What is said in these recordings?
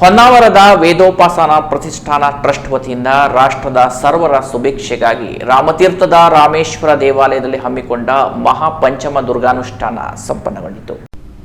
ಹೊನ್ನಾವರದ ವೇದೋಪಾಸನ ಪ್ರತಿಷ್ಠಾನ ಟ್ರಸ್ಟ್ ವತಿಯಿಂದ ರಾಷ್ಟ್ರದ ಸರ್ವರ ಸುಭಿಕ್ಷೆಗಾಗಿ ರಾಮತೀರ್ಥದ ರಾಮೇಶ್ವರ ದೇವಾಲಯದಲ್ಲಿ ಹಮ್ಮಿಕೊಂಡ ಮಹಾಪಂಚಮ ದುರ್ಗಾನುಷ್ಠಾನ ಸಂಪನ್ನಗೊಂಡಿತು.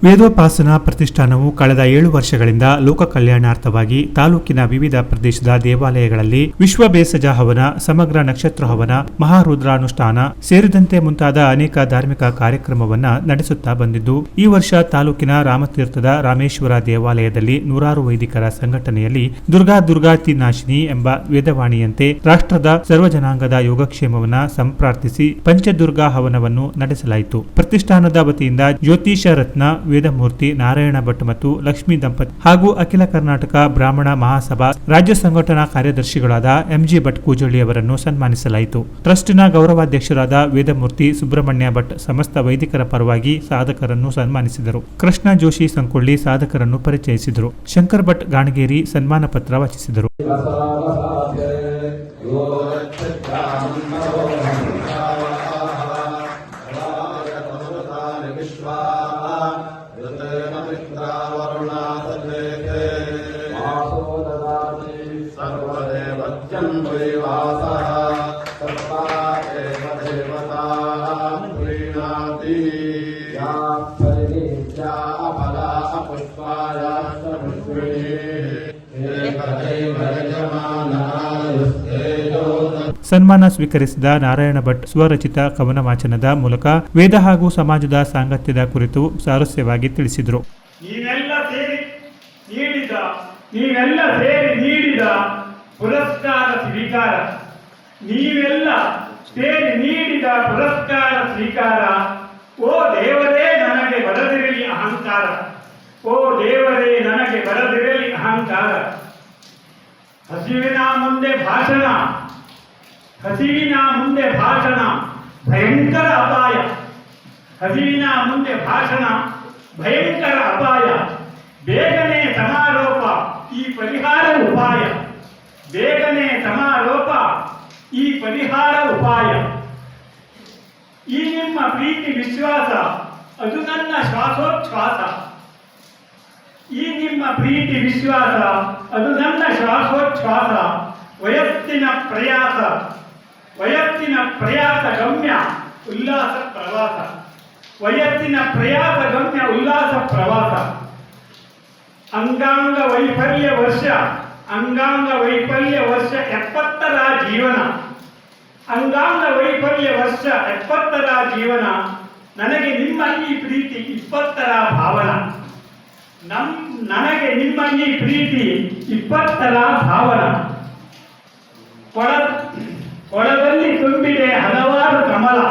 ವೇದೋಪಾಸನಾ ಪ್ರತಿಷ್ಠಾನವು ಕಳೆದ ಏಳು ವರ್ಷಗಳಿಂದ ಲೋಕ ಕಲ್ಯಾಣಾರ್ಥವಾಗಿ ತಾಲೂಕಿನ ವಿವಿಧ ಪ್ರದೇಶದ ದೇವಾಲಯಗಳಲ್ಲಿ ವಿಶ್ವ ಬೇಸಜ ಹವನ, ಸಮಗ್ರ ನಕ್ಷತ್ರ ಹವನ, ಮಹಾರುದ್ರಾನುಷ್ಠಾನ ಸೇರಿದಂತೆ ಮುಂತಾದ ಅನೇಕ ಧಾರ್ಮಿಕ ಕಾರ್ಯಕ್ರಮವನ್ನ ನಡೆಸುತ್ತಾ ಬಂದಿದ್ದು, ಈ ವರ್ಷ ತಾಲೂಕಿನ ರಾಮತೀರ್ಥದ ರಾಮೇಶ್ವರ ದೇವಾಲಯದಲ್ಲಿ ನೂರಾರು ವೈದಿಕರ ಸಂಘಟನೆಯಲ್ಲಿ ದುರ್ಗಾ ದುರ್ಗಾತಿ ನಾಶಿನಿ ಎಂಬ ವೇದವಾಣಿಯಂತೆ ರಾಷ್ಟ್ರದ ಸರ್ವಜನಾಂಗದ ಯೋಗಕ್ಷೇಮವನ್ನ ಸಂಪ್ರಾರ್ಥಿಸಿ ಪಂಚದುರ್ಗಾ ಹವನವನ್ನು ನಡೆಸಲಾಯಿತು. ಪ್ರತಿಷ್ಠಾನದ ವತಿಯಿಂದ ಜ್ಯೋತಿಷ ರತ್ನ ವೇದಮೂರ್ತಿ ನಾರಾಯಣ ಭಟ್ ಮತ್ತು ಲಕ್ಷ್ಮೀ ದಂಪತಿ ಹಾಗೂ ಅಖಿಲ ಕರ್ನಾಟಕ ಬ್ರಾಹ್ಮಣ ಮಹಾಸಭಾ ರಾಜ್ಯ ಸಂಘಟನಾ ಕಾರ್ಯದರ್ಶಿಗಳಾದ ಎಂಜಿ ಭಟ್ ಕೂಜಳ್ಳಿ ಅವರನ್ನು ಸನ್ಮಾನಿಸಲಾಯಿತು. ಟ್ರಸ್ಟ್ನ ಗೌರವಾಧ್ಯಕ್ಷರಾದ ವೇದಮೂರ್ತಿ ಸುಬ್ರಹ್ಮಣ್ಯ ಭಟ್ ಸಮಸ್ತ ವೈದಿಕರ ಪರವಾಗಿ ಸಾಧಕರನ್ನು ಸನ್ಮಾನಿಸಿದರು. ಕೃಷ್ಣ ಜೋಶಿ ಸಂಕೊಳ್ಳಿ ಸಾಧಕರನ್ನು ಪರಿಚಯಿಸಿದರು. ಶಂಕರ್ ಭಟ್ ಗಾಣಗೇರಿ ಸನ್ಮಾನ ಪತ್ರ ವಾಚಿಸಿದರು. सर्वदेवत्यं द्वैवासः सर्वा एव देवता प्रीणाति या परिवेद्या फला पुष्पायाश्च पुष्पिणी एकदैव यजमानायुस्तेजो ಸನ್ಮಾನ ಸ್ವೀಕರಿಸಿದ ನಾರಾಯಣ ಭಟ್ ಸ್ವರಚಿತ ಕವನ ವಾಚನದ ಮೂಲಕ ವೇದ ಹಾಗೂ ಸಮಾಜದ ಸಾಂಗತ್ಯದ ಕುರಿತು ಸಾರಸ್ಯವಾಗಿ ತಿಳಿಸಿದರು ನೀವೆಲ್ಲ ಸೇರಿ ನೀಡಿದ ನೀವೆಲ್ಲ ಸೇರಿ ನೀಡಿದ ಪುರಸ್ಕಾರ ಸ್ವೀಕಾರ. ನೀವೆಲ್ಲ ಸೇರಿ ನೀಡಿದ ಪುರಸ್ಕಾರ ಸ್ವೀಕಾರ. ಓ ದೇವರೇ, ನನಗೆ ಬರದಿರಲಿ ಅಹಂಕಾರ. ಓ ದೇವರೇ, ನನಗೆ ಬರದಿರಲಿ ಅಹಂಕಾರ. ಹಸಿವಿನ ಮುಂದೆ ಭಾಷಣ. ಹಸಿವಿನ ಮುಂದೆ ಭಾಷಣ. ಭಯಂಕರ ಅಪಾಯ. ಹಸಿವಿನ ಮುಂದೆ ಭಾಷಣ. ಭಯಂಕರ ಅಪಾಯ. ಬೇಗನೆ ಸಮಾರೋಪ. ಈ ಪರಿಹಾರ ಉಪಾಯ. ಬೇಗನೆ ಸಮಾರೋಪ. ಈ ಪರಿಹಾರ ಉಪಾಯ. ಈ ನಿಮ್ಮ ಪ್ರೀತಿ ವಿಶ್ವಾಸ, ಅದು ನನ್ನ ಶ್ವಾಸೋಚ್ಛ್ವಾಸ. ಈ ನಿಮ್ಮ ಪ್ರೀತಿ ವಿಶ್ವಾಸ, ಅದು ನನ್ನ ಶ್ವಾಸೋಚ್ಛ್ವಾಸ. ವಯಸ್ಸಿನ ಪ್ರಯಾಸ ವಯಸ್ಸಿನ ಪ್ರಯಾಸ ಗಮ್ಯ, ಉಲ್ಲಾಸ ಪ್ರವಾಸ. ವಯಸ್ಸಿನ ಪ್ರಯಾಸ ಗಮ್ಯ, ಉಲ್ಲಾಸ ಪ್ರವಾಸ. ಅಂಗಾಂಗ ವೈಫಲ್ಯ ವರ್ಷ. ಅಂಗಾಂಗ ವೈಫಲ್ಯ ವರ್ಷ ಎಪ್ಪತ್ತರ ಜೀವನ. ಅಂಗಾಂಗ ವೈಫಲ್ಯ ವರ್ಷ ಎಪ್ಪತ್ತರ ಜೀವನ. ನನಗೆ ನಿಮ್ಮ ಈ ಪ್ರೀತಿ ಇಪ್ಪತ್ತರ ಭಾವನ. ನಮ್, ನನಗೆ ನಿಮ್ಮ ಈ ಪ್ರೀತಿ ಇಪ್ಪತ್ತರ ಭಾವನ. ಕೊಳ, ಕೊಳದಲ್ಲಿ ತುಂಬಿದೆ ಹಲವಾರು ಕಮಲ.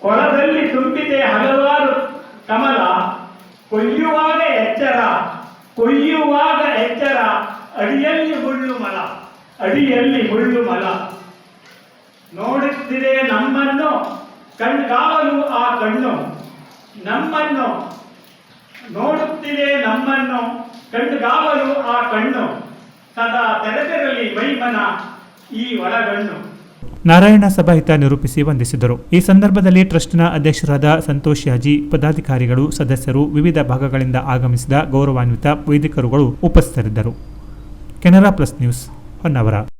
ಕೊಳದಲ್ಲಿ ತುಂಬಿದೆ ಹಲವಾರು ಕಮಲ. ಕೊಯ್ಯುವಾಗ ಎಚ್ಚರ. ಕೊಯ್ಯುವಾಗ ಎಚ್ಚರ. ಅಡಿಯಲ್ಲಿ ಮುಳ್ಳು ಮಲ, ಅಡಿಯಲ್ಲಿ ಮುಳ್ಳು ಮಲ. ನೋಡುತ್ತಿದೆ ನಮ್ಮನ್ನು, ಕಣ್ಗಾವಲು ಆ ಕಣ್ಣು. ನಮ್ಮನ್ನು, ನೋಡುತ್ತಿದೆ ನಮ್ಮನ್ನು, ಕಣ್ಗಾವಲು ಆ ಕಣ್ಣು. ಸದಾ ತೆರೆದಿರಲಿ ಮೈಮನ ಈ ಒಳಗಣ್ಣು. ನಾರಾಯಣ ಸಭಾಹಿತ ನಿರೂಪಿಸಿ ವಂದಿಸಿದರು. ಈ ಸಂದರ್ಭದಲ್ಲಿ ಟ್ರಸ್ಟ್ನ ಅಧ್ಯಕ್ಷರಾದ ಸಂತೋಷ್ ಯಾಜಿ, ಪದಾಧಿಕಾರಿಗಳು, ಸದಸ್ಯರು ವಿವಿಧ ಭಾಗಗಳಿಂದ ಆಗಮಿಸಿದ ಗೌರವಾನ್ವಿತ ವೈದಿಕರುಗಳು ಉಪಸ್ಥಿತರಿದ್ದರು. कैनरा प्लस न्यूज़ और नवरा